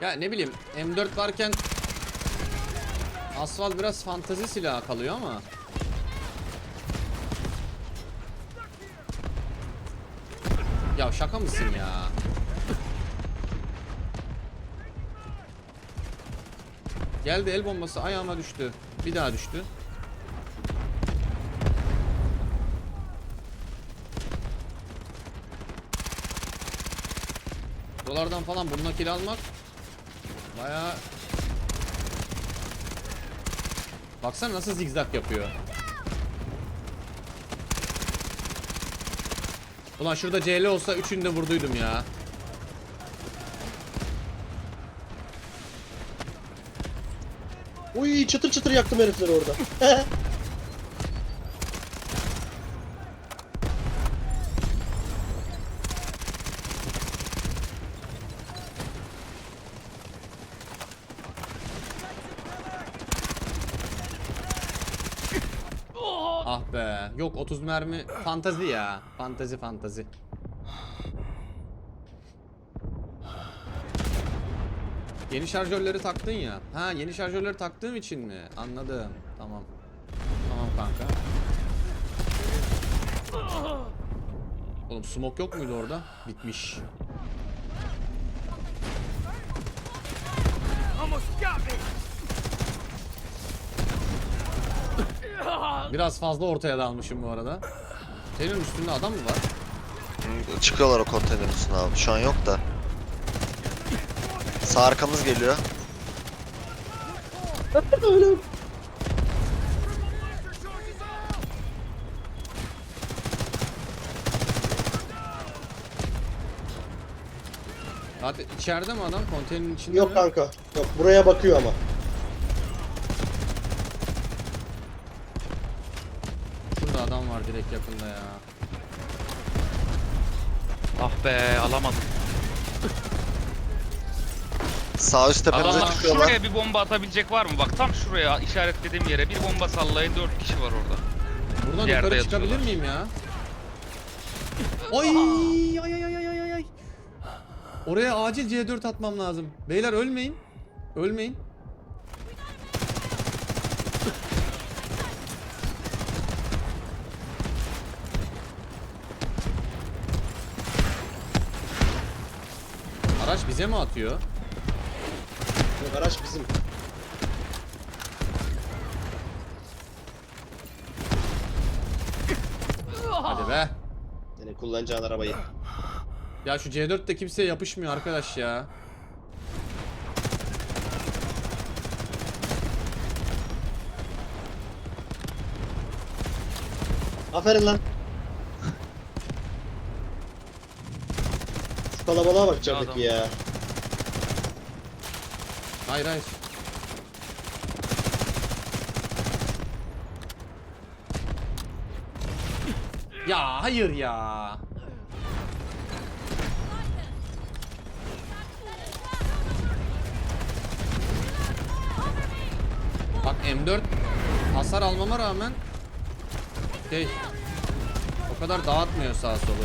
Ya ne bileyim M4 varken Asfalt biraz fantazi silahı kalıyor ama Ya şaka mısın ya? Geldi el bombası ayağıma düştü. Bir daha düştü. Dolardan falan bununla kill almak Bayağı Baksana nasıl zigzag yapıyor. Ulan şurada CL olsa üçünü de vurduydum ya. Uy çıtır çıtır yaktım herifleri orada. Ah be. Yok 30 mermi fantazi ya. Fantazi fantazi. Yeni şarjörleri taktın ya. Ha yeni şarjörleri taktığım için mi? Anladım. Tamam. Tamam kanka. Oğlum smoke yok muydu orada? Bitmiş. Biraz fazla ortaya dalmışım bu arada. Senin üstünde adam mı var? Çıkıyorlar o konteynerin üstüne abi. Şu an yok da. Sağ arkamız geliyor. Öyle. Hadi içeride mi adam? Konteynerin içinde Yok mi? kanka. Yok buraya bakıyor ama. Şurada adam var direkt yakında ya. Ah be alamadım. Sağ üst tepemize Adamlar çıkıyorlar. şuraya bir bomba atabilecek var mı? Bak tam şuraya işaretlediğim yere bir bomba sallayın 4 kişi var orada. Buradan Yerde yukarı çıkabilir yatıyorlar. miyim ya? Oy! Ay ay ay ay ay ay. Oraya acil C4 atmam lazım. Beyler ölmeyin. Ölmeyin. Araç bize mi atıyor? Yok araç bizim. Hadi be. Yani kullanacağın arabayı. Ya şu C4 de kimseye yapışmıyor arkadaş ya. Aferin lan. Şu kalabalığa bak Ya adam. ya. Hayır hayır. Ya hayır ya. Bak M4 hasar almama rağmen şey o kadar dağıtmıyor sağ solu.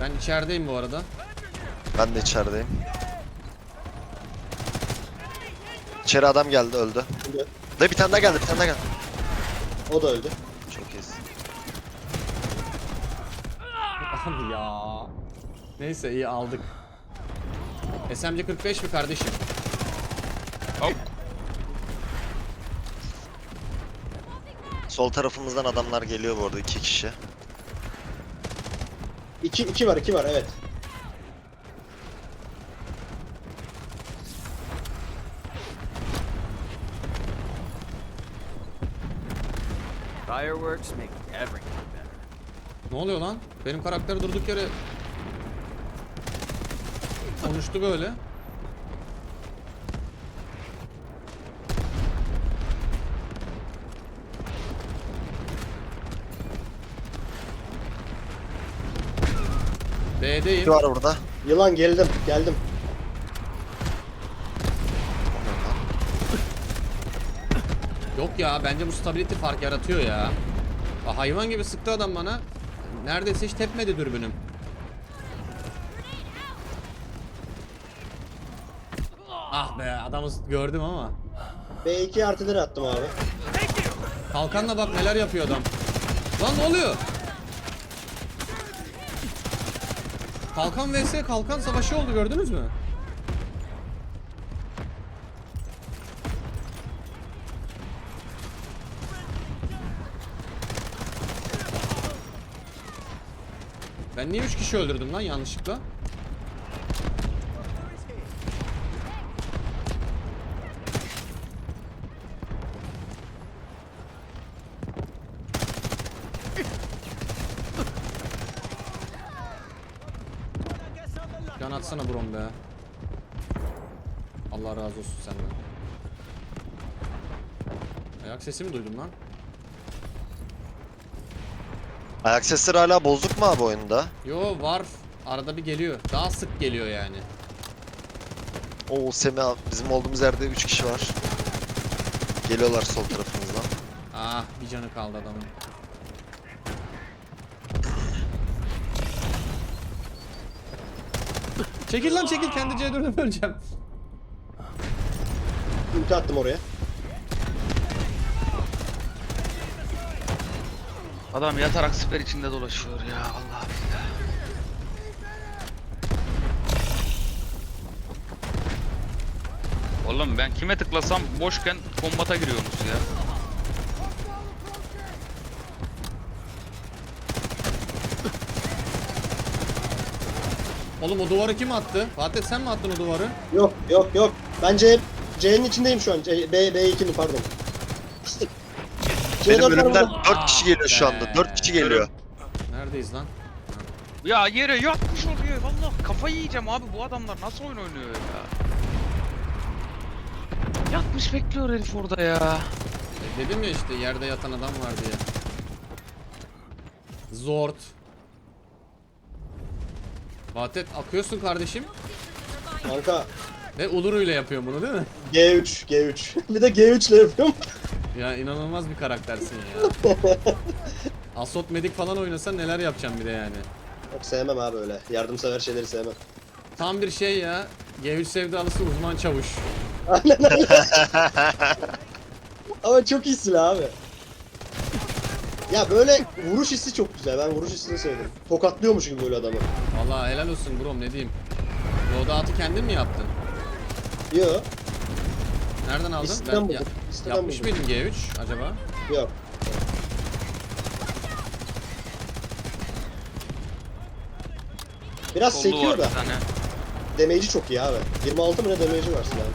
Ben içerideyim bu arada. Ben de içerideyim. İçeri adam geldi öldü. Öldü. De bir tane daha geldi bir tane daha geldi. O da öldü. Çok iyisin. Abi ya. Neyse iyi aldık. SMC 45 mi kardeşim? Hop. Sol tarafımızdan adamlar geliyor bu arada iki kişi. İki, iki var iki var evet. Fireworks make everything better. Ne oluyor lan? Benim karakteri durduk yere konuştu böyle. B'deyim. Biri var burada. Yılan geldim geldim. Yok ya bence bu stability fark yaratıyor ya. Aa, hayvan gibi sıktı adam bana. Neredeyse hiç tepmedi dürbünüm. Ah be adamı gördüm ama. B2 artileri attım abi. Kalkanla bak neler yapıyor adam. Lan ne oluyor? Kalkan vs kalkan savaşı oldu gördünüz mü? Ben niye 3 kişi öldürdüm lan yanlışlıkla? Can atsana brom be. Allah razı olsun senden. Ayak sesi mi duydum lan? Ayak sesleri hala bozuk mu abi oyunda? Yo var. Arada bir geliyor. Daha sık geliyor yani. Oo Semih abi bizim olduğumuz yerde 3 kişi var. Geliyorlar sol tarafımızdan. Ah bir canı kaldı adamın. Çekil lan çekil kendi C4'ümü öleceğim. Ulti attım oraya. Adam yatarak siper içinde dolaşıyor ya Allah billah. Oğlum ben kime tıklasam boşken kombata giriyorsunuz ya. Oğlum o duvarı kim attı? Fatih sen mi attın o duvarı? Yok yok yok. Bence C'nin içindeyim şu an. C, B, B2'nin pardon. Benim C4 önümden var 4 kişi geliyor şu anda. 4 kişi geliyor. Neredeyiz lan? Ya yere yatmış oluyor vallahi kafayı yiyeceğim abi bu adamlar nasıl oyun oynuyor ya. Yatmış bekliyor herif orada ya. E, dedim ya işte yerde yatan adam var diye. Zort. Fatih akıyorsun kardeşim. Kanka Ve Uluru ile yapıyor bunu değil mi? G3 G3. bir de G3 ile yapıyorum. Ya inanılmaz bir karaktersin ya. Asot Medik falan oynasan neler yapacağım bir de yani. Yok sevmem abi öyle. Yardımsever şeyleri sevmem. Tam bir şey ya. G3 sevdalısı uzman çavuş. Aynen öyle. Ama çok iyi silah abi. Ya böyle vuruş hissi çok güzel. Ben vuruş hissini sevdim. Tokatlıyormuş gibi böyle adamı. Vallahi helal olsun brom ne diyeyim. Loadout'u kendin mi yaptın? Yo, Nereden aldın? listeden ya- buldum. Listeden yapmış mıydım G3 acaba? Yok. Biraz Kollu sekiyor var da. bir tane. Damage'i çok iyi abi. 26 mı ne damage'i var silahın.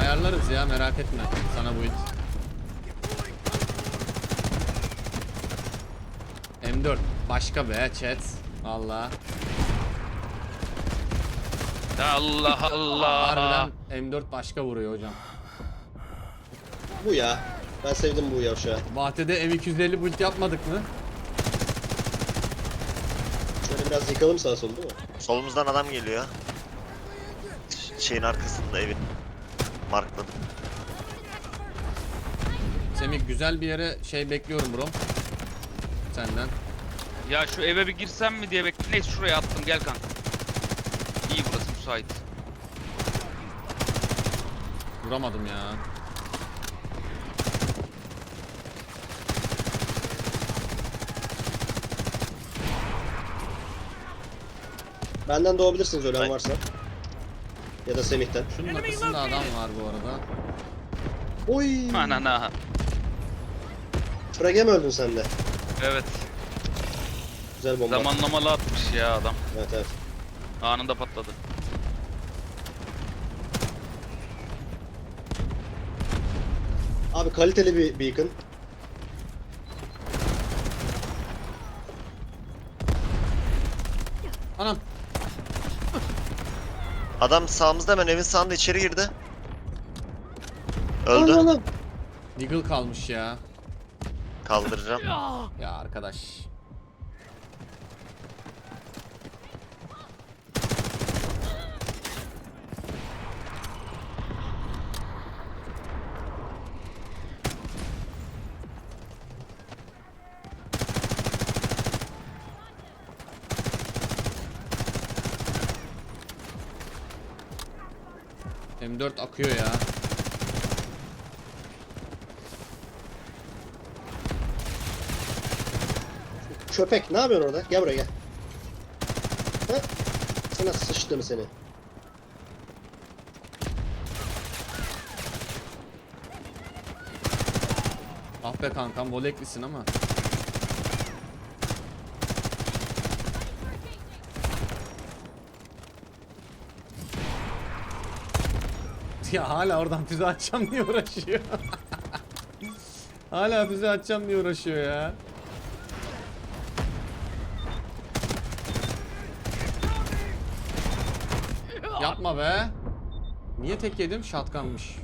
Ayarlarız ya merak etme. Sana bu it. M4 başka be chat. Valla. Allah Allah. Harbiden M4 başka vuruyor hocam. Bu ya. Ben sevdim bu yavşağı. Bahtede M250 build yapmadık mı? Şöyle biraz yıkalım sağa sola değil mi? Solumuzdan adam geliyor. Ş- Şeyin arkasında evin. Mark'ın. Semih güzel bir yere şey bekliyorum bro. Senden. Ya şu eve bir girsem mi diye bekle. Neyse şuraya attım gel kanka. Müsait. Vuramadım ya. Benden doğabilirsiniz ölen varsa. Ya da Semih'ten. Şunun arkasında adam var bu arada. Oy! Anana. Frage mi öldün sen de? Evet. Güzel bomba. Zamanlamalı atmış ya adam. Evet evet. Anında patladı. Abi kaliteli bir beacon. Anam. Adam sağımızda hemen evin sağında içeri girdi. Öldü. Allah'ım. Deagle kalmış ya. Kaldıracağım. Ya arkadaş. M4 akıyor ya. Köpek ne yapıyorsun orada? Gel buraya gel. Ha? Sana sıçtım seni. Ah be kankam voleklisin ama. Ya hala oradan füze atacağım diye uğraşıyor. hala füze atacağım diye uğraşıyor ya. Yapma be. Niye tek yedim? Şatkanmış.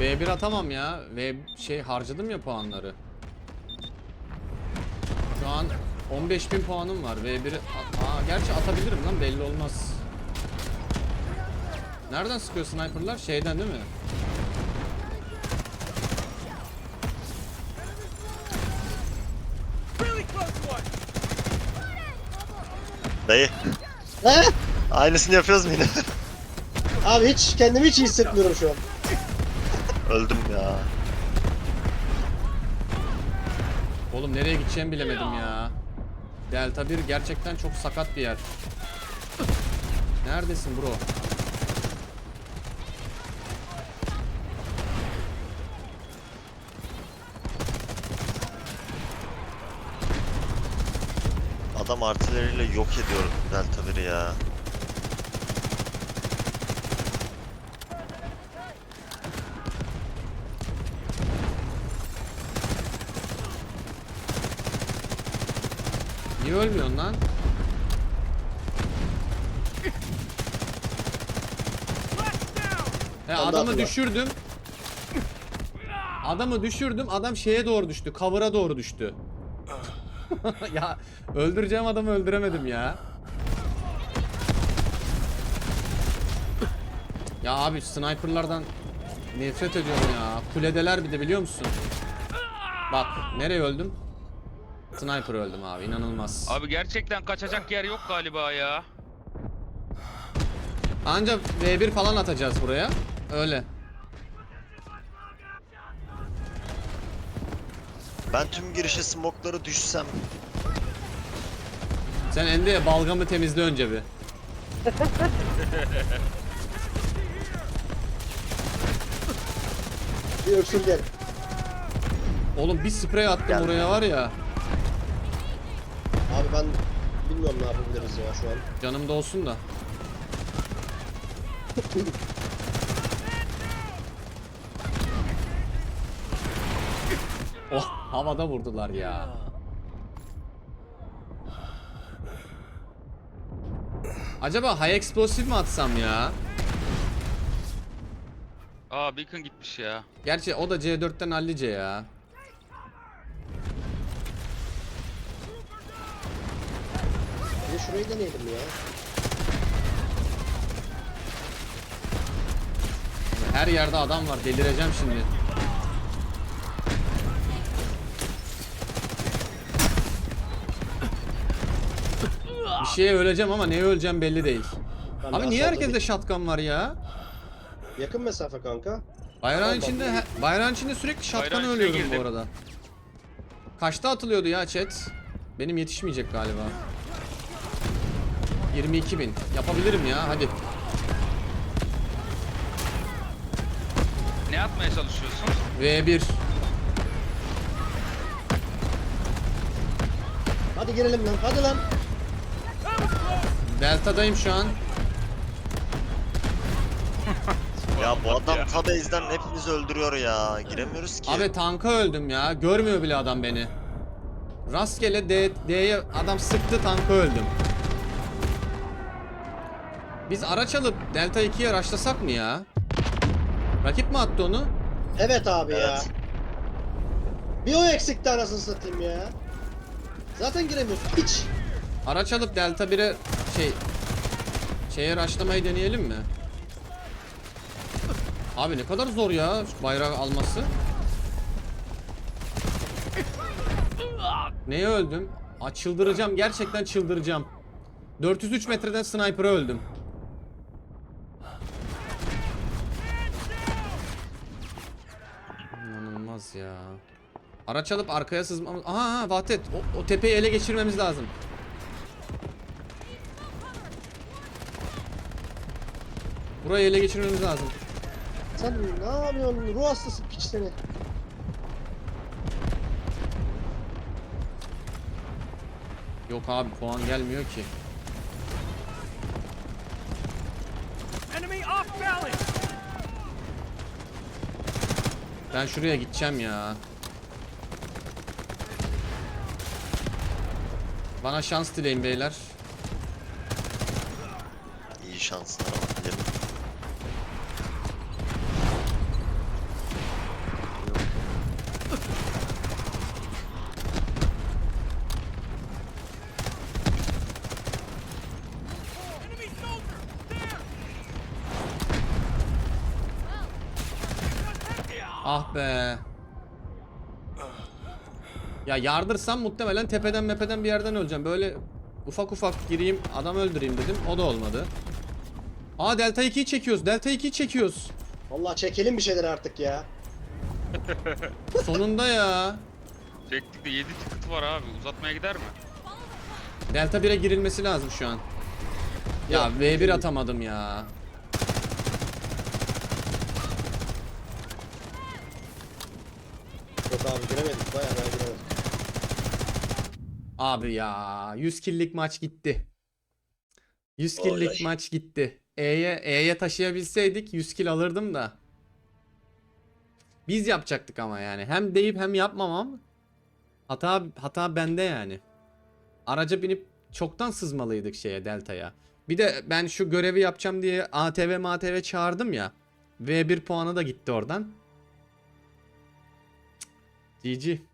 V1 atamam ya. V şey harcadım ya puanları. 15.000 puanım var. V1'i Aa gerçi atabilirim lan belli olmaz. Nereden sıkıyor sniperlar? Şeyden değil mi? Dayı. He? Aynısını yapıyoruz mu yine? Abi hiç kendimi hiç iyi hissetmiyorum şu an. Öldüm ya. Oğlum nereye gideceğimi bilemedim ya. Delta 1 gerçekten çok sakat bir yer. Neredesin bro? Adam artilleriyle yok ediyor Delta 1'i ya. Niye ölmüyorsun lan? He adamı düşürdüm. Adamı düşürdüm. Adam şeye doğru düştü. Cover'a doğru düştü. ya öldüreceğim adamı öldüremedim ya. Ya abi sniperlardan nefret ediyorum ya. Kuledeler bir de biliyor musun? Bak nereye öldüm? Sniper öldüm abi inanılmaz. Abi gerçekten kaçacak yer yok galiba ya. Anca V1 falan atacağız buraya. Öyle. Ben tüm girişe smokları düşsem Sen Ende balgamı temizle önce bir. Bir öksür gel. Oğlum bir sprey attım Geldi. oraya var ya. Abi ben bilmiyorum ne yapabiliriz ya şu an. Canımda olsun da. oh havada vurdular ya. Acaba high explosive mi atsam ya? Aa Beacon gitmiş ya. Gerçi o da C4'ten hallice ya. De şurayı deneyelim ya. Her yerde adam var. Delireceğim şimdi. Bir şeye öleceğim ama neye öleceğim belli değil. Ben de Abi niye herkeste shotgun var ya? Yakın mesafe kanka. Bayrağın içinde he- bayrağın içinde sürekli shotgun Bayrağın içine ölüyorum bu girdim. arada. Kaçta atılıyordu ya chat? Benim yetişmeyecek galiba. 22 bin. Yapabilirim ya hadi. Ne atmaya çalışıyorsun? V1. Hadi girelim lan. Hadi lan. Delta'dayım şu an. ya bu adam ta base'den hepimizi öldürüyor ya. Giremiyoruz ki. Abi tanka öldüm ya. Görmüyor bile adam beni. Rastgele D, D'ye adam sıktı tanka öldüm. Biz araç alıp Delta 2'ye araçlasak mı ya? Rakip mi attı onu? Evet abi ya. Evet. Bir o eksikti anasını satayım ya. Zaten giremiyorsun. Hiç. Araç alıp Delta 1'e şey şeye araçlamayı deneyelim mi? Abi ne kadar zor ya şu bayrağı alması. Neye öldüm? Aa, çıldıracağım. Gerçekten çıldıracağım. 403 metreden sniper'a öldüm. İnanılmaz ya. Araç alıp arkaya sızmamız... Aha, aha Vahdet o, o tepeyi ele geçirmemiz lazım. Burayı ele geçirmemiz lazım. Sen ne yapıyorsun? Ruh hastası piç seni. Yok abi puan gelmiyor ki. Enemy off balance! Ben şuraya gideceğim ya. Bana şans dileyin beyler. İyi şanslar ama Ah be. Ya yardırsam muhtemelen tepeden mepeden bir yerden öleceğim. Böyle ufak ufak gireyim adam öldüreyim dedim. O da olmadı. Aa Delta 2'yi çekiyoruz. Delta 2'yi çekiyoruz. Vallahi çekelim bir şeyler artık ya. Sonunda ya. Çektik de 7 tıkıt var abi. Uzatmaya gider mi? Delta 1'e girilmesi lazım şu an. Ya Yok, V1 değil. atamadım ya. Yok abi giremedik. Bayağı bayağı giremedik. Abi ya 100 killik maç gitti. 100 killik Olay. maç gitti. E'ye E'ye taşıyabilseydik 100 kill alırdım da. Biz yapacaktık ama yani. Hem deyip hem yapmamam. Hata hata bende yani. Araca binip çoktan sızmalıydık şeye Delta'ya. Bir de ben şu görevi yapacağım diye ATV MATV çağırdım ya. V1 puanı da gitti oradan. GG.